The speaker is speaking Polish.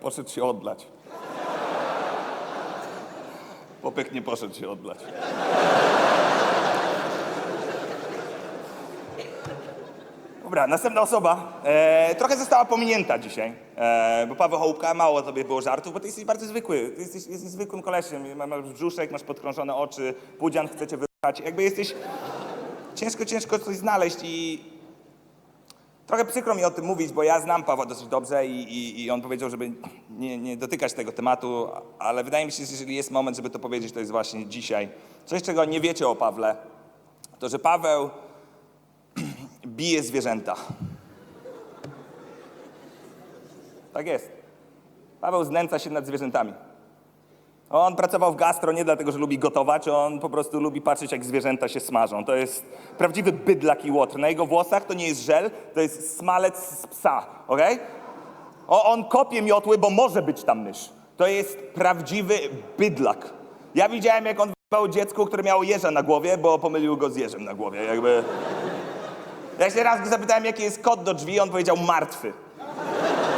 poszedł się odlać. Popek nie poszedł się odlać. Dobra, następna osoba. E, trochę została pominięta dzisiaj, e, bo Paweł Hołbka, mało tobie było żartów, bo ty jesteś bardzo zwykły. Ty jesteś, jesteś zwykłym kolesiem. Ma- Masz brzuszek, masz podkrążone oczy, pudzian chcecie wyruchać. Jakby jesteś... Ciężko, ciężko coś znaleźć i... Trochę przykro mi o tym mówić, bo ja znam Pawła dosyć dobrze i, i, i on powiedział, żeby nie, nie dotykać tego tematu, ale wydaje mi się, że jeżeli jest moment, żeby to powiedzieć, to jest właśnie dzisiaj. Coś, czego nie wiecie o Pawle, to że Paweł bije zwierzęta. Tak jest. Paweł znęca się nad zwierzętami. On pracował w gastro nie dlatego, że lubi gotować, on po prostu lubi patrzeć, jak zwierzęta się smażą. To jest prawdziwy bydlak i łotr. Na jego włosach to nie jest żel, to jest smalec z psa, okej? O, on kopie miotły, bo może być tam mysz. To jest prawdziwy bydlak. Ja widziałem, jak on wybało dziecku, które miało jeża na głowie, bo pomylił go z jeżem na głowie, jakby... Ja się raz go zapytałem, jaki jest kod do drzwi, on powiedział martwy.